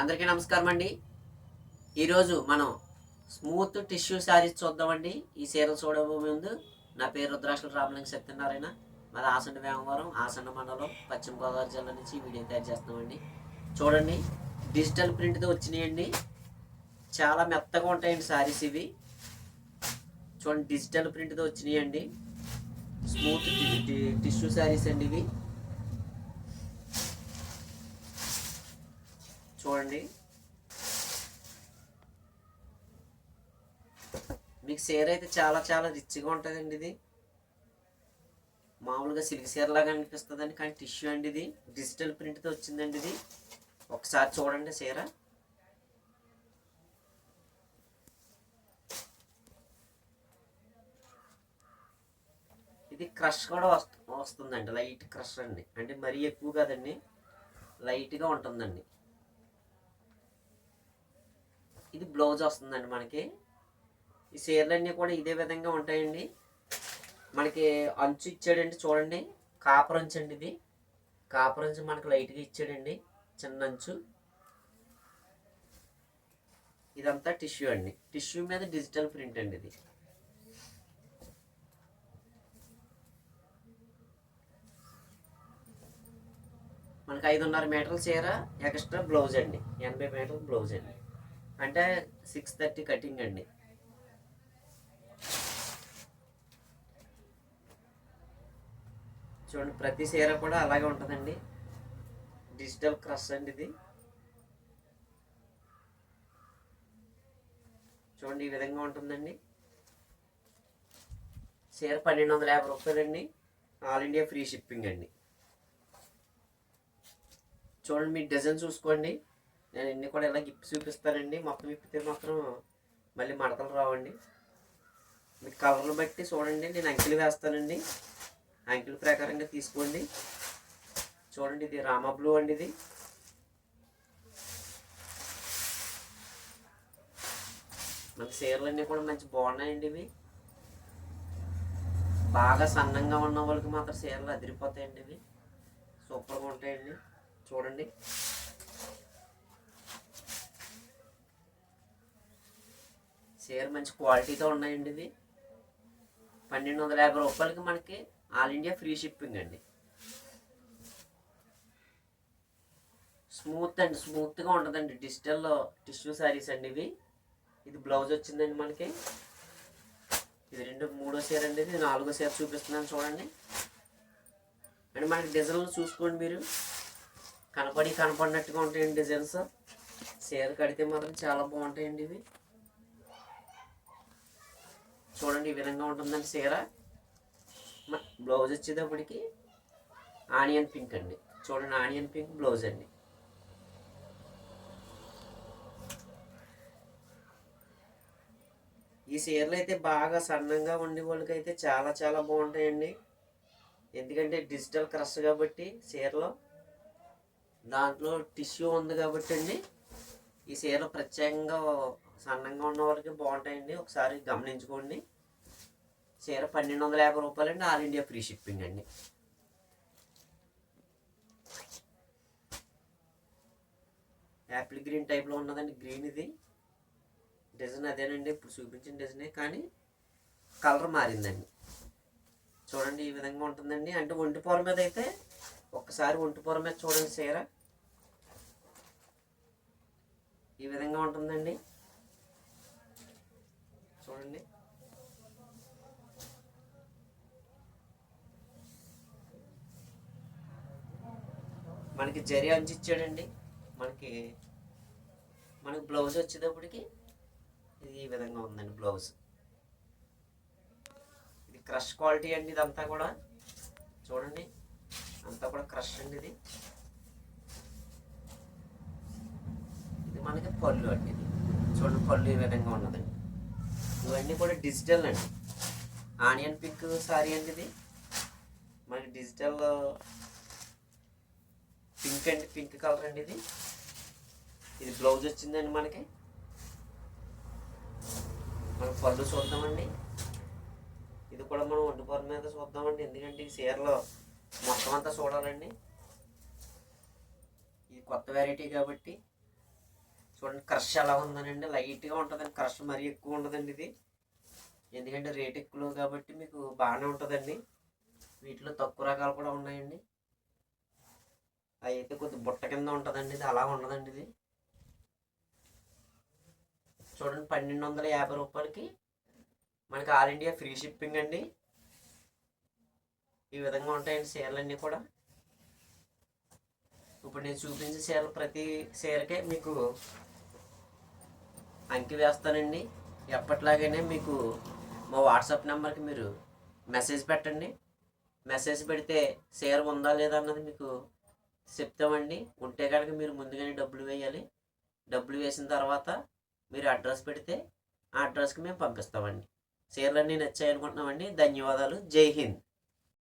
అందరికీ నమస్కారం అండి ఈరోజు మనం స్మూత్ టిష్యూ శారీస్ చూద్దామండి. ఈ చీరలు చూడబోయే ముందు నా పేరు రుద్రాక్షల రామలింగ సత్యనారాయణ. మరి ఆసండ వేమవరం ఆసండ మండలం పశ్చిమ గోదావరి జిల్లా నుంచి వీడియో తయారు చేస్తున్నామండి. చూడండి డిజిటల్ ప్రింట్తో వచ్చినాయండి. చాలా మెత్తగా ఉంటాయండి శారీస్ ఇవి. చూడండి డిజిటల్ ప్రింట్తో వచ్చినాయండి. స్మూత్ టిష్యూ శారీస్ అండి ఇవి. చూడండి. మీకు సీర అయితే చాలా చాలా రిచ్గా ఉంటుందండి ఇది. మామూలుగా సిల్క్ సీర లాగా అనిపిస్తుందండి కానీ టిష్యూ అండి ఇది. డిజిటల్ ప్రింట్తో వచ్చిందండి ఇది. ఒకసారి చూడండి సీర ఇది క్రష్ కూడా వస్తు వస్తుందండి. లైట్ క్రష్ అండి. అంటే మరీ ఎక్కువ కాదండి. లైట్గా ఉంటుందండి. ఇది బ్లౌజ్ వస్తుందండి మనకి. ఈ చీరలన్నీ కూడా ఇదే విధంగా ఉంటాయండి. మనకి అంచు ఇచ్చాడండి చూడండి. కాపర్ అంచు అండి ఇది. కాపర్ అంచు మనకి లైట్గా ఇచ్చాడండి. చిన్న అంచు. ఇదంతా టిష్యూ అండి. టిష్యూ మీద డిజిటల్ ప్రింట్ అండి ఇది. మనకి ఐదున్నర మీటర్ల చీర ఎక్స్ట్రా బ్లౌజ్ అండి. ఎనభై మీటర్ల బ్లౌజ్ అండి. అంటే సిక్స్ థర్టీ కటింగ్ అండి. చూడండి ప్రతి చీర కూడా అలాగే ఉంటుందండి. డిజిటల్ క్రష్ అండి ఇది. చూడండి ఈ విధంగా ఉంటుందండి. చీర పన్నెండు వందల యాభై రూపాయలండి. ఆల్ ఇండియా ఫ్రీ షిప్పింగ్ అండి. చూడండి మీ డిజైన్ చూసుకోండి. నేను ఇన్ని కూడా ఇలా గిప్పి చూపిస్తానండి మొత్తం ఇప్పితే మాత్రం మళ్ళీ మడతలు రావండి. మీ కలర్లు బట్టి చూడండి నేను అంకెలు వేస్తానండి. అంకెల ప్రకారంగా తీసుకోండి. చూడండి ఇది రామా బ్లూ అండి ఇది. మన చీరలన్నీ కూడా మంచి బాగున్నాయండి ఇవి. బాగా సన్నంగా ఉన్న వాళ్ళకి మాత్రం చీరలు అదిరిపోతాయండి ఇవి. సూపర్గా ఉంటాయండి. చూడండి. చీర మంచి క్వాలిటీతో ఉన్నాయండి ఇవి. పన్నెండు వందల యాభై రూపాయలకి మనకి ఆల్ ఇండియా ఫ్రీ షిప్పింగ్ అండి. స్మూత్ అండి స్మూత్గా ఉంటుందండి. డిజిటల్లో టిష్యూ శారీస్ అండి ఇవి. ఇది బ్లౌజ్ వచ్చిందండి మనకి. ఇది రెండు మూడో చీర అండి ఇది. నాలుగో చీర చూపిస్తున్నాను చూడండి. అండ్ మనకి డిజైన్లు చూసుకోండి మీరు. కనపడి కనపడినట్టుగా ఉంటాయండి డిజైన్స్. చీర కడితే మాత్రం చాలా బాగుంటాయండి ఇవి. చూడండి ఈ విధంగా ఉంటుందండి చీర. బ్లౌజ్ వచ్చేటప్పటికి ఆనియన్ పింక్ అండి. చూడండి ఆనియన్ పింక్ బ్లౌజ్ అండి. ఈ చీరలు అయితే బాగా సన్నంగా ఉండే వాళ్ళకి అయితే చాలా చాలా బాగుంటాయండి. ఎందుకంటే డిజిటల్ క్రష్ కాబట్టి చీరలో దాంట్లో టిష్యూ ఉంది కాబట్టి అండి. ఈ చీర ప్రత్యేకంగా సన్నంగా ఉన్న వాళ్ళకి బాగుంటాయండి. ఒకసారి గమనించుకోండి. చీర పన్నెండు వందల యాభై రూపాయలు అండి ఆల్ ఇండియా ఫ్రీ షిప్పింగ్ అండి. యాపిల్ గ్రీన్ టైప్లో ఉన్నదండి. గ్రీన్ ఇది. డిజైన్ అదేనండి. ఇప్పుడు చూపించిన డిజైనే. కానీ కలర్ మారిందండి. చూడండి ఈ విధంగా ఉంటుందండి. అంటే ఒంటి పొర మీద అయితే ఒక్కసారి ఒంటి పొర మీద చూడండి చీర ఈ విధంగా ఉంటుందండి. చూడండి. మనకి జరి అంచిచ్చాడండి మనకి మనకి బ్లౌజ్ వచ్చేటప్పటికి ఇది ఈ విధంగా ఉందండి బ్లౌజ్ ఇది క్రష్ క్వాలిటీ అండి ఇదంతా కూడా. చూడండి. అంతా కూడా క్రష్ అండి ఇది ఇది మనకి పళ్ళు అండి. ఇది చూడండి పళ్ళు ఈ విధంగా ఉన్నదండి ఇవన్నీ కూడా డిజిటల్ అండి. ఆనియన్ పింక్ సారీ అండి ఇది. మనకి డిజిటల్ పింక్ అండి పింక్ కలర్ అండి ఇది. ఇది బ్లౌజ్ వచ్చిందండి మనకి. మనం పళ్ళు చూద్దామండి. ఇది కూడా మనం వండుకోర మీద చూద్దామండి. ఎందుకంటే ఈ చీరలో మొత్తం అంతా చూడాలండి. ఇది కొత్త వెరైటీ కాబట్టి చూడండి క్రష్ ఎలా ఉందనండి. లైట్గా ఉంటుందండి క్రష్ మరీ ఎక్కువ ఉండదండి ఇది. ఎందుకంటే రేట్ ఎక్కువ కాబట్టి మీకు బాగానే ఉంటుందండి. వీటిలో తక్కువ రకాలు కూడా ఉన్నాయండి. అవి అయితే కొద్ది బుట్ట కింద ఉంటుందండి ఇది అలా ఉండదండి ఇది. చూడండి పన్నెండు వందల యాభై రూపాయలకి మనకి ఆల్ ఇండియా ఫ్రీ షిప్పింగ్ అండి. ఈ విధంగా ఉంటాయండి సీరలన్నీ కూడా. ఇప్పుడు నేను చూపించే చీరలు ప్రతి చీరకే మీకు అంకి వేస్తానండి. ఎప్పట్లాగైనా మీకు మా వాట్సాప్ నెంబర్కి మీరు మెసేజ్ పెట్టండి. మెసేజ్ పెడితే షేర్ ఉందా లేదా అన్నది మీకు చెప్తామండి. ఉంటే కనుక మీరు ముందుగానే డబ్బులు వేయాలి. డబ్బులు వేసిన తర్వాత మీరు అడ్రస్ పెడితే ఆ అడ్రస్కి మేము పంపిస్తామండి. చీరలన్నీ నచ్చాయి అనుకుంటున్నామండి ధన్యవాదాలు. జై హింద్.